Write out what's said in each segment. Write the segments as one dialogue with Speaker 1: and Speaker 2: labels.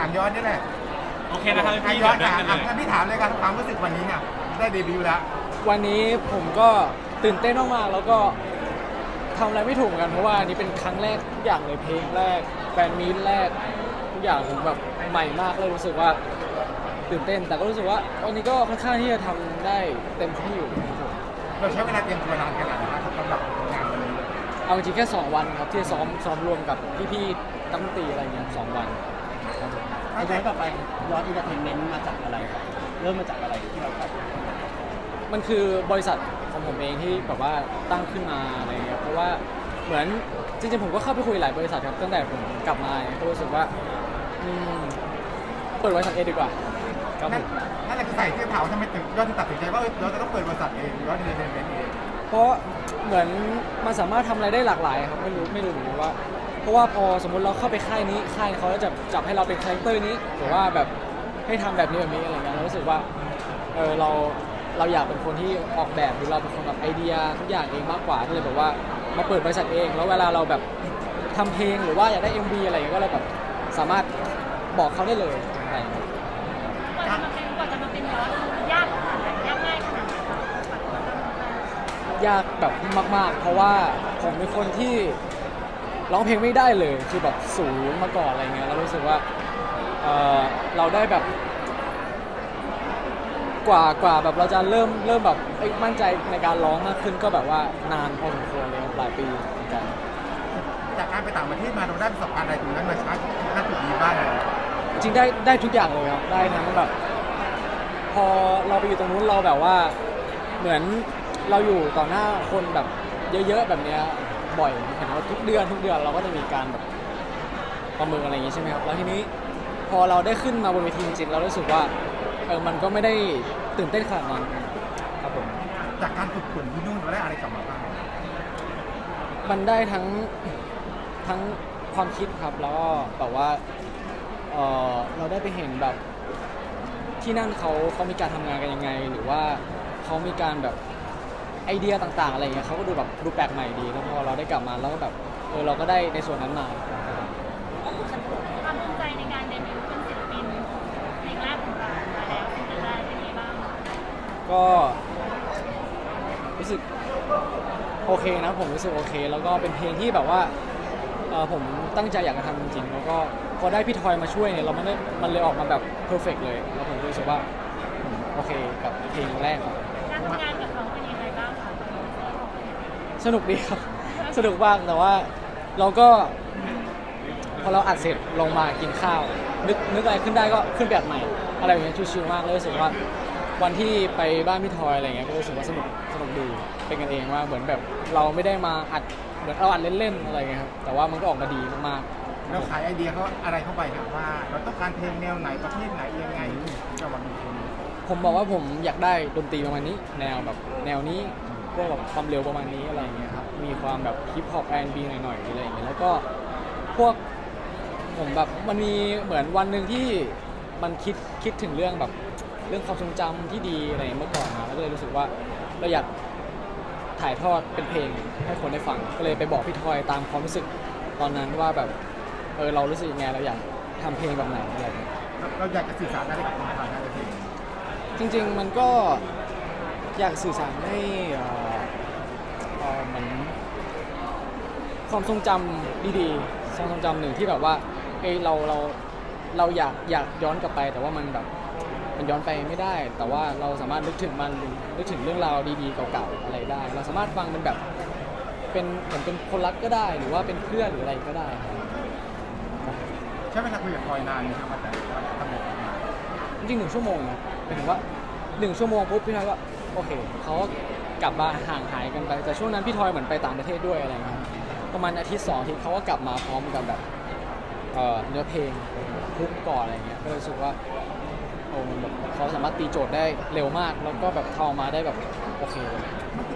Speaker 1: ถามย้อนนี่แหละ
Speaker 2: โอเคนะครับ
Speaker 1: อะ
Speaker 2: พี่
Speaker 1: ย้อน
Speaker 2: เดี๋ยว
Speaker 1: ถาม
Speaker 2: เดินกันเลย
Speaker 1: อะพี่ถามเลยครับความรู้สึกวันนี้เนี่ยได้เดบิวต์แล้ว
Speaker 3: วันนี้ผมก็ตื่นเต้นมากๆแล้วก็ทำอะไรไม่ถูกเหมือนกันเพราะว่าอันนี้เป็นครั้งแรกทุกอย่างเลยเพลงแรกแฟนมีตแรกทุกอย่างผมแบบใหม่มากเลยรู้สึกว่าตื่นเต้นแต่ก็รู้สึกว่าวันนี้ก็ค่อนข้างที่จะทำได้เต็มที่อยู่ครับผม
Speaker 1: เราใช้เวลาเตรียมตัวนานขนาดไหนครับสำหรับงานวันนี้
Speaker 3: เอาจริงๆแค่ 2 วันครับที่ซ้อมซ้อมรวมกับพี่ๆตั้งดนตรีอะไรเงี้ยสองวันครับผม
Speaker 4: ย้อนกลับไปย้อนอินเตอร์เทนเมนต์มาจากอะไรครับเริ่มมาจากอะไรที่เราทำ
Speaker 3: มันคือบริษัทของผมเองที่แบบว่าตั้งขึ้นมาอะไรเงี้ยเพราะว่าเหมือนจริงๆผมก็เข้าไปคุยหลายบริษัทครับตั้งแต่ผมกลับมาเนี่ยก็รู้สึกว่าอืมเปิดบริษัทเองดีกว่าครับผ
Speaker 1: นั่น
Speaker 3: ม
Speaker 1: นั่นแหละคือใส่เสื้อขาวทำไมถึงย้อนถึงตัดสินใจว่าเอ้ยเราจะต้องเปิดบริษัทเองย้อนเอนเตอร์เทนเมนต์เอง
Speaker 3: เพราะเหมือนมันสามารถทำอะไรได้หลากหลายครับไม่รู้ไม่รู้เหมือนกันว่าเพ ราะว่าพอสมมติเราเข้าไปค่ายนี้ค่ายเขาจะจับจับให้เราเป็นคาแรคเตอร์นี้หรือว่าแบบให้ทำแบบนี้แบบนี้อะไรเงี้ยเรารู้สึกว่าเออเราเราอยากเป็นคนที่ออกแบบหรือเราเป็นคนแบบไอเดียทุกอย่างเองมากกว่าก็เลยแบบว่ามาเปิดบริษัทเอง แล้วเวลาเราแบบทำเพลงหรือว่าอยากได้ MV อะไรเงี้ยก็เลยแบบสามารถบอกเขาได้เลยอะไรเงี้ย
Speaker 5: กว่าจะมาเป็นกว่าจะมาเป็นย้อนยากขนาดไหนยากง่ายขนาดไหนคะ
Speaker 3: ยากแบบมาก ๆ เพราะว่าผมเป็นคนที่ ร้องเพลงไม่ได้เลยคือแบบสูงมาก่อนอะไรเงี้ยแล้วรู้สึกว่าเอ่อเราได้แบบ กว่ากว่าแบบเราจะเริ่มเริ่มแบบเอ้ยมั่นใจในการร้องมากขึ้นก็แบบว่านานพอสมควรเลยครับหลายปีเหมือนกัน
Speaker 1: จากการไปต่างประเทศมาเราได้ประสบการณ์อะไรตรงนั้นมาใช้ณจุดนี้บ้างเลย
Speaker 3: จริงๆได้ได้ทุกอย่างเลยครับได้ทั้งแบบ พอเราไปอยู่ตรงนู้นเราแบบว่าเหมือนเราอยู่ต่อหน้าคนแบบเยอะๆแบบเนี้ย บ่อยเห็นว่าทุกเดือนทุกเดือนเราก็จะมีการแบบประเมินอะไรอย่างงี้ใช่ไหมครับแล้วทีนี้พอเราได้ขึ้นมาบนเวทีจริงๆเรารู้สึกว่าเออมันก็ไม่ได้ตื่นเต้นขนาดนั้นครับผม
Speaker 1: จากการฝึกฝนที่นู่นเราได้อะไรกลับมาบ้าง
Speaker 3: มันได้ทั้งทั้งความคิดครับแล้วก็แบบว่าเออเราได้ไปเห็นแบบที่นั่นเขาเขามีการทำงานกันยังไง หรือว่าเขามีการแบบ ไอเดียต่างๆ อะไรเงี้ยเขาก็ดูแบบดูแปลกใหม่ดีแล้วพอเราได้กลับมาแล้วก็แบบเออเราก็ได้ในส่วนนั้นมา
Speaker 5: ความภูมิใจในการเดบิวต์เป็นศิลปินเพลงแรกของเรามาแล้วซิงเกิลแรกเป็นยังไงบ้าง
Speaker 3: ก็รู้สึกโอเคนะผมรู้สึกโอเค แล้วก็เป็นเพลงที่แบบว่าเออผมตั้งใจอยากจะทำจริงๆแล้วก็พอได้พี่ทอยมาช่วยเนี่ยเรามันได้มันเลยออกมาแบบเพอร์เฟกเลยแล้วผมรู้สึกว่าผมโอเคกับเพลงแรกครับ
Speaker 5: การทำงานกับเขาเป็นยังไงบ้างคะ
Speaker 3: สนุกดีครับ สนุกมากแต่ว่าเราก็ พอเราอัดเสร็จลงมากินข้าว นึกนึกอะไรขึ้นได้ก็ขึ้นแบบใหม่ อะไรอย่างเงี้ยชิวๆมากเลยรู้สึกว่าวันที่ไปบ้านพี่ทอยอะไรเงี้ยก็รู้สึกว่าสนุกสนุกดีเป็นกันเองว่าเหมือนแบบเราไม่ได้มาอัดเหมือนเราอัดเล่นๆอะไรเงี้ยครับแต่ว่ามันก็ออกมาดีมากๆ
Speaker 1: เราขายไอเดียเขาอะไรเข้าไปครับว่า เราต้องการเพลงแนวไหนประเภทไหนยังไงจะมาเป็นเพลง
Speaker 3: ผมบอกว่าผมอยากได้ดนตรีประมาณนี้ แนวแบบแนวนี้ พวกแบบความเร็วประมาณนี้อะไรอย่างเงี้ยครับมีความแบบฮิปฮอปแอนด์บีหน่อยๆอะไรอย่างเงี้ยแล้วก็พวกผมแบบมันมีเหมือนวันหนึ่งที่มันคิดคิดถึงเรื่องแบบเรื่องความทรงจำที่ดีอะไรเมื่อก่อนมาแล้วก็เลยรู้สึกว่าเราอยากถ่ายทอดเป็นเพลงให้คนได้ฟังก็เลยไปบอกพี่ทอยตามความรู้สึกตอนนั้นว่าแบบเออเรารู้สึกยังไงเราอยากทำเพลงแบบไหนอะไรอย่างเงี้ย
Speaker 1: เราอยากจะสื่อสารอะไรกับคนฟังนะในเพลง
Speaker 3: จริงๆ มันก็อยากสื่อสารให้เอ่อเอ่อเห มือนความทรงจำดีๆความทรงจำหนึ่งที่แบบว่าเอ้ยเราเราเราอยากอยากย้อนกลับไป แต่ว่ามันแบบมันย้อนไปไม่ได้ แต่ว่าเราสามารถนึกถึงมันนึกถึงเรื่องราวดีๆเก่าๆอะไรได้ เราสามารถฟังเป็นแบบเป็นเหมือนเป็นคนรักก็ได้ หรือว่าเป็นเพื่อนหรืออะไรก็ได้ครับ
Speaker 1: ใช้เวลาคุยกับทอยนานไหมครับว่าแต่ว่าทำไม
Speaker 3: จริงๆหนึ่งชั่วโมงนะหมายถึงว่าหนึ่งชั่วโมงปุ๊บพี่ทอยก็โอเคเขา ก็กลับมาห่างหายกันไป แต่ช่วงนั้นพี่ทอยเหมือนไปต่างประเทศด้วยอะไรเงี้ยประมาณอาทิตย์สองอาทิตย์เขาก็กลับมาพร้อมกับแบบเอ่อเนื้อเพลงทุกก่อนอะไรเงี้ยก็เลยรู้สึกว่าโอ้มันแบบเขาสามารถตีโจทย์ได้เร็วมาก แล้วก็แบบทำออกมาได้แบบโอเคเลย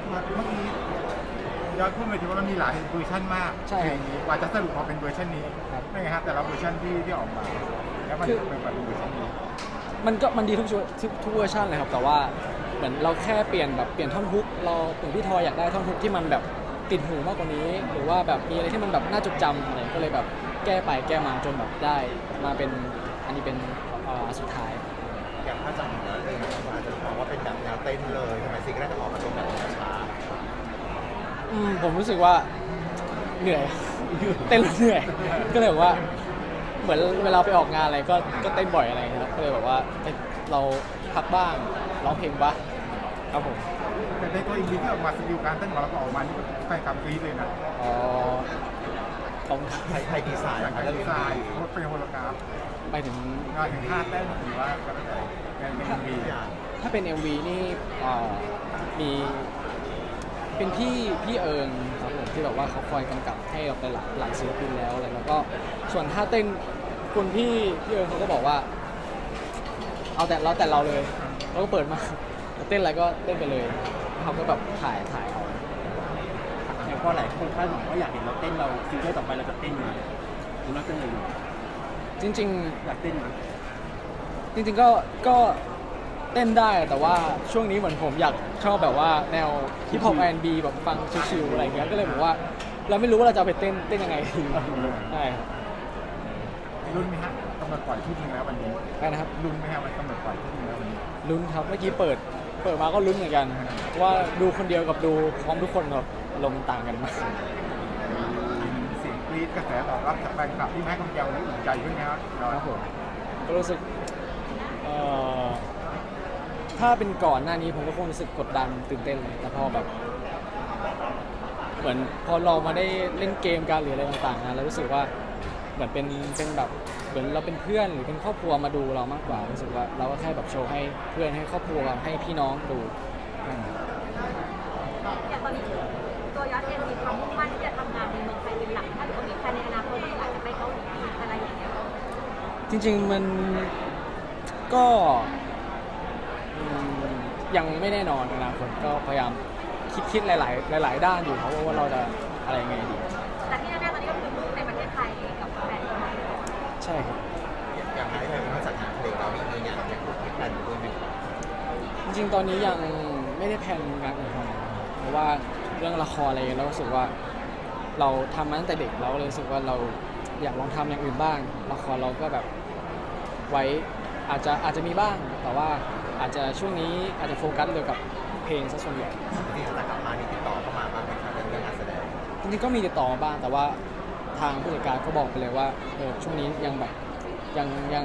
Speaker 1: เมื่อกี้ย้อนพูดไปที่ว่ามันมีหลายเวอร์ชันมาก
Speaker 3: ใช่
Speaker 1: เพลงนี้กว่าจะสรุปมาเป็นเวอร์ชันนี้
Speaker 3: ครับ
Speaker 1: ไม่ไงครับแต่ละเวอร์ชันที่ที่ออกมา แล้วมัน
Speaker 3: คือ
Speaker 1: เป็นแบบเวอร์ชันนี้
Speaker 3: มันก็มันดีทุกชุดทุกทุกเวอร์ชันเลยครับ แต่ว่าเห มือนเราแค่เปลี่ยนแบบเปลี่ยนท่อนฮุกเราถึงพี่ทอยอยากได้ท่อนฮุกที่มันแบบติดหูมากกว่านี้ หรือว่าแบบมีอะไรที่มันแบบน่าจดจำอะไรก็เลยแบบแก้ไปแก้มาจนแบบได้มาเป็นอันนี้เป็นเอ่ออันสุดท้าย
Speaker 2: อย่างถ้าจะเห็นแล้วเองอาจจะมองว่าเป็นแบบแนวเต้นเลยทำไมซิงเกิลแรกจะออกมาเป็นแบบช้า
Speaker 3: อืมผมรู้สึกว่าเหนื่อยเต้นแล้วเหนื่อย ก็เลยแบบว่า เหมือนเวลาไปออกงานอะไรก็ก็เต้นบ่อยอะไรอย่างเงี้ยครับก็เลยแบบว่าเอ้ยเราพักบ้างร้องเพลงบ้าง ครับผม
Speaker 1: แต่ในตัวอินดี้ที่ออกมาสกิลการเต้นของเราก็ออกมานี่แฟนคลับกรี๊ดเลยนะ
Speaker 3: อ๋อขอบคุณครับ
Speaker 2: ไทยไทยดีไซน์
Speaker 1: จาก
Speaker 2: มา
Speaker 1: การ
Speaker 2: เรื่อง
Speaker 1: ดี
Speaker 2: นี้
Speaker 1: ไซน์เป็นโฮโลกราฟ
Speaker 3: ไปถึง
Speaker 1: งานถึงท่าเต้นหรือว่าก็แล้วแต่งานเป็นดี
Speaker 3: ถ้าเป็น MV นี่เอ่อมีเป็นพี่พี่เอิงครับผมที่แบบว่าเขาคอยกำกับให้เราไปหลายหลายศิลปินแล้วอะไรแล้วก็ส่วนท่าเต้นคุณพี่พี่เอิงเขาก็บอกว่า เอาแต่เราแต่เราเลยเราก็เปิดมา เต้นอะไรก็เต้นไปเลยเขาก็แบบถ่ายถ่ายเอา
Speaker 4: อย่างพอหลายคนคาดหวังว่าอยากเห็นเราเต้นเราซิงเกิลต่อไปเราจะเต้นไหมหรือเราเต้นอะไรอยู่
Speaker 3: จริง
Speaker 4: อยากเต้นไหม
Speaker 3: ๆ จริง ๆ ก็ก็เต้นได้แต่ว่าช่วงนี้เหมือนผมอยากชอบแบบว่าแนวฮิปฮอปแอนบีแบบฟังชิลๆอะไรอย่างเงี้ยก็เลยบอกว่า เราไม่รู้ว่าเราจะเอาไปเต้นเต้นยังไงดีใช่ครับ
Speaker 1: รุ่นไหมฮะกำหนดปล่อยที่จริงแล้ววันนี้
Speaker 3: ได้นะครับ
Speaker 1: รุ่นไหมฮะวันกำหนดปล่อยที่จริงแล้ววันนี้
Speaker 3: ลุ้นครับเมื่อกี้เปิด เปิดมาก็ลุ้นเหมือนกัน ว่าดูคนเดียวกับดูพร้อมทุกคนแบบลมณ์ต่างกันมาก
Speaker 1: เสียงกรี๊ดกระแสตอบรับจากแฟนคลับที่มาให้กำลังใจวันนี้อุ่นใจขึ้นไหมครับ
Speaker 3: ครับผมก็รู้สึกเอ่อถ้าเป็นก่อนหน้านี้ผมก็คงรู้สึกกดดันตื่นเต้นเลยแต่พอแบบ เหมือนพอเรามาได้เล่นเกมกันหรืออะไรต่างๆนะเรารู้สึกว่า เหมือนเป็นเป็นแบบเหมือนเราเป็นเพื่อนหรือเป็นครอบครัวมาดูเรามากกว่ารู้สึกว่าเราก็แค่แบบโชว์ให้เพื่อนให้ครอบครัวให้พี่น้องดูนั่นแหละ
Speaker 5: อย่างตอนนี้ตัวยอดเองมีความมุ่งมั่นที่จะทำงานในเมืองไทยเป็นหลักถ้าเกิดมีแผนในอนาคตที่อยากจะไปเกาหลีอะไรอย่างเงี้ย
Speaker 3: จริง ๆมันก็ยังไม่แน่นอนอนาคตก็พยายามคิดคิดหลาย ๆ หลาย ๆ ด้านอยู่ครับว่าเราจะอะไรยังไงดี
Speaker 5: ใช่
Speaker 3: ครับ
Speaker 2: อย่างไรเลยนอกจากงานเพลงเรามีงานอย่างอื่นที่แพลนอยู่ด้วยไหมครับ
Speaker 3: จริงๆ ตอนนี้ยังไม่ได้แพลนงานอื่นทำเพราะว่าเรื่องละครอะไรเงี้ยเรารู้สึกว่า เราทำมาตั้งแต่เด็กเราก็เลยรู้สึกว่าเราอยากลองทำอย่างอื่นบ้าง ละครเราก็แบบไว้อาจจะอาจจะมีบ้าง แต่ว่าอาจจะช่วงนี้อาจจะโฟกัสเกี่ยวกับเพลงซะส่วนใหญ่
Speaker 2: ที่จะกลับมามีติดต่อเข้ามาบ้างไหมครับเรื่องงานแสดง
Speaker 3: จริงๆก็มีติดต่อมาบ้างแต่ว่า ทางผู้จัดการก็บอกไปเลยว่าเออช่วงนี้ยังแบบยังยัง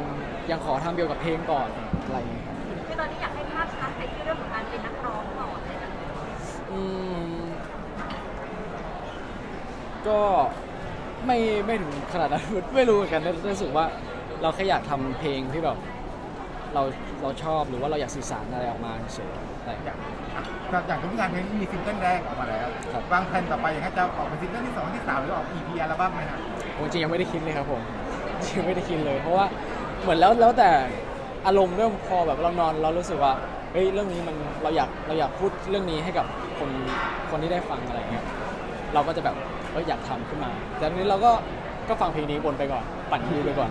Speaker 3: ยังขอทำเกี่ยวกับเพลงก่อนอะไรอย่างเงี้ยครับ
Speaker 5: คือตอนนี้อยากให้ภาพชัดไปที่เรื่องของการเป็นนักร้องก่อนเลยนะ
Speaker 3: อืมก็ไม่ไม่ถึงขนาดนั้นไม่รู้เหมือนกันรู้สึกว่าเราแค่อยากทำเพลงที่แบบ เราเราชอบหรือว่าเราอยากสื่อสารอะไรออกมาเฉยๆอะไรอย่าง
Speaker 1: อ
Speaker 3: เงี้ย
Speaker 1: ย่างอย่างทุกงานเพลงที่มีซิงเกิลแรกออกมาแล้ว
Speaker 3: ครับ
Speaker 1: วางแผนต่อไปอย่างนี้จะออกเป็นซิงเกิลที่สองที่สามหรือออก EP อัลบั้มไหมฮะ
Speaker 3: ผมจริงยังไม่ได้คิดเลยครับผม จริงไม่ได้คิดเลย เพราะว่าเหมือนแล้วแล้วแต่อารมณ์เรื่องพอแบบเรานอนเรารู้สึกว่าเฮ้ยเรื่องนี้มันเราอยากเราอยากพูดเรื่องนี้ให้กับคนคนที่ได้ฟังอะไรเงี้ยเราก็จะแบบเอยอยากทำขึ้นมาแต่ทีนี้เราก็ก็ฟังเพลงนี้วนไปก่อนปั่นคิวไปก่อน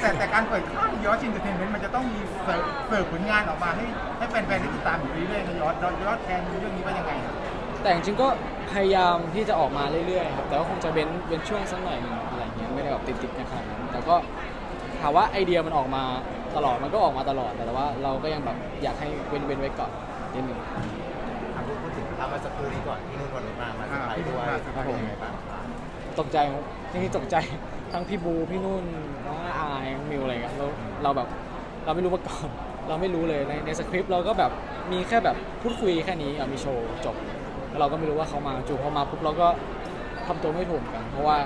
Speaker 1: แต่แต่การเปิดค่ายยอดชินเตอร์เทนเมนต์มันจะต้องมีเสิร์ฟเสิร์ฟผลงานออกมาให้ให้แฟนๆได้ติดตามอยู่เรื่อยๆนะยอดยอดยอดแทนเรื่องนี้ว่ายังไงครับ
Speaker 3: แต่จริงๆก็พยายามที่จะออกมาเรื่อยๆครับแต่ว่าคงจะเว้นเว้นช่วงสักหน่อยหนึงอะไรเงี้ยไม่ได้แบบติดๆกันขนาดนั้นแต่ก็ถามว่าไอเดียมันออกมาตลอดมันก็ออกมาตลอดแต่ว่าเราก็ยังแบบอยากให้เว้นเว้นไว้ก่อนนิดนึง
Speaker 2: ทำพูดถึงทำมาสักครู่นี้ก่อนที่นุ่นวันนุชมามาสไพรส์ด้วย
Speaker 3: ครับผม
Speaker 2: เป็นยังไงบ้างครับ
Speaker 3: ตกใจครับจริงๆตกใจทั้งพี่บูพี่นุ่นน้องอายน้องมิวอะไรเงี้ยเราเราแบบเราไม่รู้มาก่อน เราไม่รู้เลยในในสคริปต์เราก็แบบมีแค่แบบพูดคุยแค่นี้อะมีโชว์จบแล้วเราก็ไม่รู้ว่าเขามาจู่พอมาปุ๊บเราก็ทำตัวไม่ถูกกัน เพราะว่า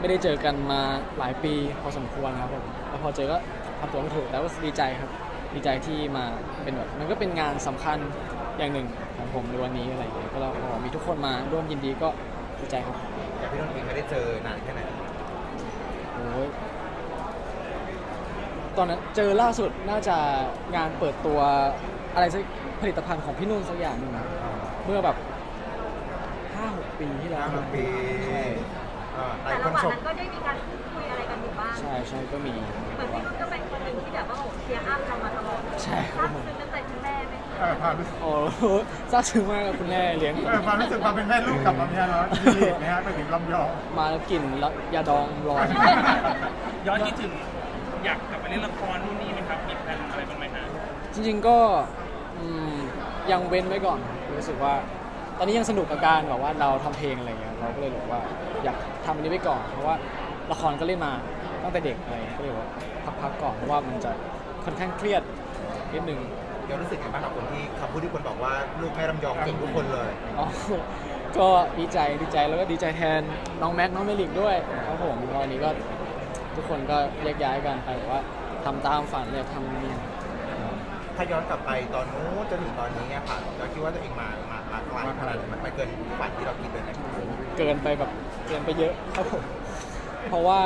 Speaker 3: ไม่ได้เจอกันมาหลายปีพอสมควรครับผมแล้วพอเจอก็ทำตัวไม่ถูกแต่ว่าดีใจครับ ดีใจที่มาเป็นแบบมันก็เป็นงานสำคัญอย่างหนึ่งของผมในวันนี้อะไรอย่างเงี้ยก็แล้วพอมีทุกคนมาร่วมยินดีก็ดีใจครับ
Speaker 2: อย่าพี่นุ่นเองไม่ได้เจอนานแค่ไหน
Speaker 3: โอ้ย ตอนนั้นเจอล่าสุดน่าจะงานเปิดตัวอะไรสักผลิตภัณฑ์ของพี่นุ่นสักอย่างหนึ่งเมื่อแบบห้าหกปีที่แล้ว
Speaker 2: ห้าหกปี
Speaker 3: ใช่
Speaker 2: อ่าหลา
Speaker 5: แต่
Speaker 2: ยค
Speaker 5: ระ
Speaker 2: น
Speaker 5: หว่าง
Speaker 2: ชม
Speaker 5: นั้นก็ได้มีการพูดคุยอะไรกันอยู่บ้าง
Speaker 3: ใช่ใช่ก็มี
Speaker 5: เหมือนพี่นุ่นก็เป็นคนหนึ่งที่แบบว่าโอ้เชียร์อัพเรามาตลอด
Speaker 3: ใช่ค
Speaker 5: ท
Speaker 3: รั
Speaker 5: รา
Speaker 3: บบผม
Speaker 5: ซึ้งตั้งแต่คุณแม่ไหม
Speaker 1: เออความรู้สึก
Speaker 3: โอ้โหซาบซึ้งมากกับคุณแม่เลี้ยง
Speaker 1: เออความรู้สึกความเป็นแม่ลูกกลับมาเนี่ยเนาะดีนะฮะไปถึงลำยอง
Speaker 3: มาแล้วกลิ่นแล้วยาดองลอย
Speaker 4: ย้อนคิดถึง
Speaker 6: อยากกลับไปเล่นละครนู่นนี่ไหมครับ มีแผนอะไรบ้างไหมฮะ
Speaker 3: จริงๆก็อืมยังเว้นไว้ก่อนรู้สึกว่า ตอนนี้ยังสนุกกับการแบบว่าเราทำเพลงอะไรเงี้ยเราก็เลยบอกว่าอยากทำอันนี้ไว้ก่อน เพราะว่าละครก็เล่นมาตั้งแต่เด็กอะไรเงี้ยก็เลยบอกว่าพักๆก่อนเพราะว่ามันจะค่อนข้างเครียดนิดนึง
Speaker 2: ยอดรู้สึกไงบ้างกับคนที่คำพูดที่คนบอกว่าลูกแม่ลำยองเก่งทุกคนเลย
Speaker 3: อ๋อก็ดีใจดีใจแล้วก็ดีใจแทนน้องแม็กน้องเมลิกด้วยครับผมวันนี้ก็ ทุกคนก็แยกย้ายกันไปแบบว่าทำตามฝันเลยทำนี่
Speaker 2: ถ้าย้อนกลับไปตอนนู้นจนถึงตอนนี้อะค่ะเราคิดว่าตัวเองมามามาไกลขนาดไหนมันมันเกินฝันที่เราคิดเลยไหม
Speaker 3: เกินไปแบบเกินไปเยอะครับผมเพราะว่า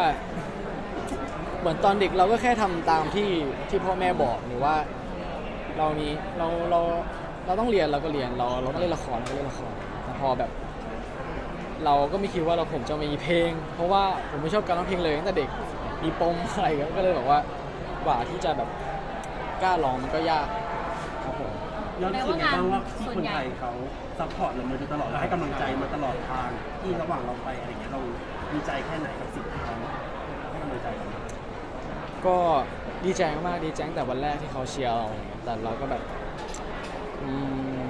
Speaker 3: เหมือนตอนเด็กเราก็แค่ทำตามที่ที่พ่อแม่บอกหรือว่า เรามีเราเราเราต้องเรียนเราก็เรียนเราเราต้องเล่นละครเราก็เล่นละครแต่พอแบบ เราก็ไม่คิดว่าเราผมจะมีเพลง เพราะว่าผมไม่ชอบการร้องเพลงเลยตั้งแต่เด็ก มีปมอะไรก็ก็เลยแบบว่ากว่าที่จะแบบกล้าร้องมันก็ยากครับผม
Speaker 4: ย้อนรู้สึกไงบ้างว่าที่คนไทยเขาซัพพอร์ตเรามาโดยตลอดและให้กำลังใจมาตลอดทางที่ระหว่างเราไปอะไรอย่างเงี้ยเราดีใจแค่ไหนกับสิ่งที่เขาให้กำลังใจเรา
Speaker 3: ก็ดีใจมากๆดีใจตั้งแต่วันแรกที่เขาเชียร์เราอะไรเงี้ยแต่เราก็แบบอืม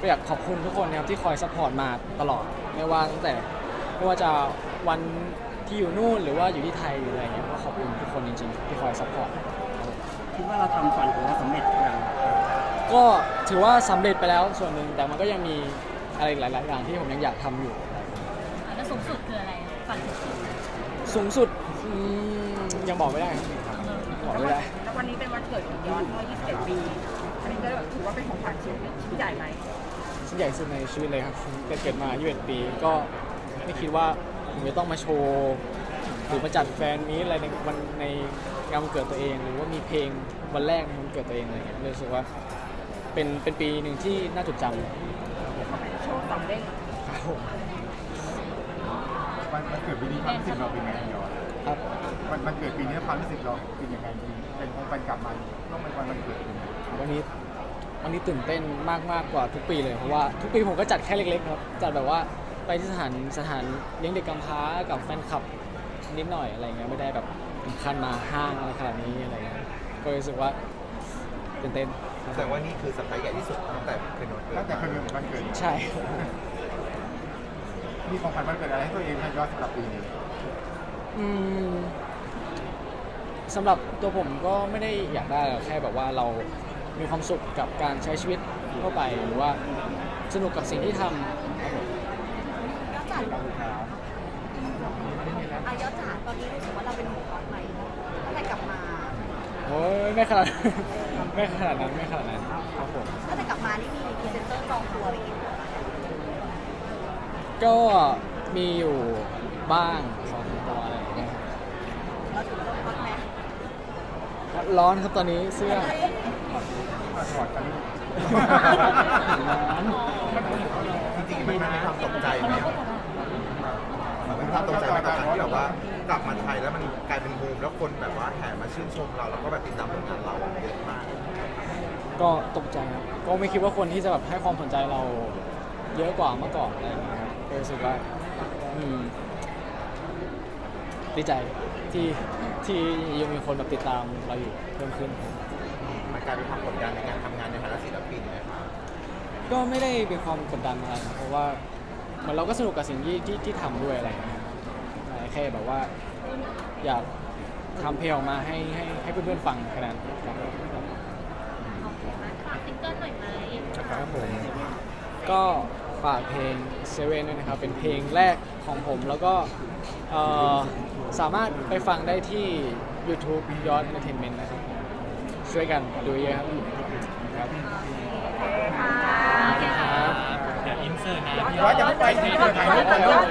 Speaker 3: ก็อยากขอบคุณทุกคนนะครับที่คอยซัพพอร์ตมาตลอดไม่ว่าตั้งแต่ไม่ว่าจะวัน ที่อยู่นู่นหรือว่าอยู่ที่ไทยหรืออะไรเงี้ยก็ขอบคุณทุกคนจริงๆที่คอยซัพพอร์ต
Speaker 4: คิดว่าเราทำฝันของเราสำเร็จอย่าง
Speaker 3: ก็ถือว่าสำเร็จไปแล้วส่วนหนึ่งแต่มันก็ยังมีอะไรอีกหลาย ๆ อย่างที่ผมยังอยากทำอยู่
Speaker 5: แล้วสูงสุดคืออะไรฝันสูงสุด
Speaker 3: สูงสุดอืมยังบอกไม่ได้ครับบอกไม่ได้
Speaker 7: แล้ววันนี้เป็นวันเกิดของยอดเมื่อ21 ปี อันนี้ก็แบบถือว่าเป็นของขวัญชิ้นชิ้นใหญ่ไหม
Speaker 3: ชิ้นใหญ่สุดในชีวิตเลยครับผมเกิดมา21ปี ก็ไม่คิดว่า ผมจะต้องมาโชว์หรือมาจัดแฟนมีตอะไรในวันในงานวันเกิดตัวเอง หรือว่ามีเพลงวันแรกในวันเกิดตัวเองอะไรเงี้ยเลยรู้สึกว่าเป็นเป็นปีหนึ่งที่น่าจดจำ
Speaker 7: โชว์สองเด้ง
Speaker 3: ครับผม
Speaker 1: วันวันเกิดปีนี้ความรู้สึกเราเป็นไงยอด
Speaker 3: ครับ
Speaker 1: วันวันเกิดปีนี้ความรู้สึกเราเป็นยังไงดีเป็นของวันกลับมาต้องเป็นวันวันเกิดปีนี้
Speaker 3: วันนี้วันนี้ตื่นเต้นมากมากกว่าทุกปีเลยเพราะว่าทุกปีผมก็จัดแค่เล็กๆครับจัดแบบว่า ไปที่สถานสถานเลี้ยงเด็กกำพร้ากับแฟนคลับนิดหน่อยอะไรเงี้ยไม่ได้แบบถึงขั้นมาห้างอะไรขนาดนี้อะไรเงี้ยก็รู้สึกว่าตื่นเต้น
Speaker 2: แสดงว่านี่คือสัปดาห์ใหญ่ที่สุดตั้งแต่คืนวันเกิด
Speaker 1: ตั้งแต่คืนวันเกิด
Speaker 3: ใช่
Speaker 1: มีของขวัญวันเกิดอะไรให้ตัวเองให้ยอดสำหรับปีนี้
Speaker 3: อืมสำหรับตัวผมก็ไม่ได้อยากได้หรอกแค่แบบว่าเรามีความสุขกับการใช้ชีวิตทั่วไปหรือว่าสนุกกับสิ่งที่ทำครับผม
Speaker 5: ยอดจ๋าอาย อดจ๋าตอนนี้รู้สึกว่าเราเป็นหมูของใหม่ตั้งแต่กลับมา
Speaker 3: โอ้ยไม่ขนาด ไม่ขนาดนั้นไม่ขนาดนั้นครับผม
Speaker 5: ตั้งแต่กลับมานี่มีพรีเซนเตอร์จองตัวอะไรกี่ตัวคะ
Speaker 3: ก็มีอยู่บ้างสองตัวอะไรอย่างเงี้ย
Speaker 5: เราถือว่าฮอตไหม
Speaker 3: ครับร้อนครับตอนนี้เสื้อ
Speaker 1: มาถอดกัน
Speaker 2: จริงๆมันมีความตกใจไหมมันเป็นความตกใจไหมกับการที่แบบว่า กลับมาไทยแล้วมันกลายเป็นบูมแล้วคนแบบว่าแห่มาชื่นชมเราแล้วก็แบบติดตามผลงานเราเยอะมาก
Speaker 3: ก็ตกใจครับก็ไม่คิดว่าคนที่จะแบบให้ความสนใจเราเยอะกว่าเมื่อก่อนอะไรอย่างเงี้ยครับก็รู้สึกว่าอืมดีใจที่ที่ยังมีคนแบบติดตามเราอยู่เพิ่มขึ้น
Speaker 2: มันกลายเป็นความกดดันในการทำงานในฐานะศิลปินเนี่ย
Speaker 3: ก็ไม่ได้เป็นความกดดันอะไรนะเพราะว่าเหมือนเราก็สนุกกับสิ่งที่ที่ที่ทำด้วยอะไรอย่างเงี้ยใช่ แค่แบบว่า อยากทำเพลงออกมาให้ให้ให้เพื่อนๆฟังแค่นั้นครับ
Speaker 5: ฝากซิงเกิลหน่อยไหม
Speaker 3: ครับผมก็ฝากเพลงเซเว่นด้วยนะครับ เป็นเพลงแรกของผมแล้วก็เอ่อสามารถไปฟังได้ที่ YouTube ยอด Entertainment นะครับ ช่วยกันดูเยอะครับครับ
Speaker 6: เดี๋ยวอินเสิร์ตนะ
Speaker 1: ยอดจะไปที่เกิดถ่ายรูปกันแล้ว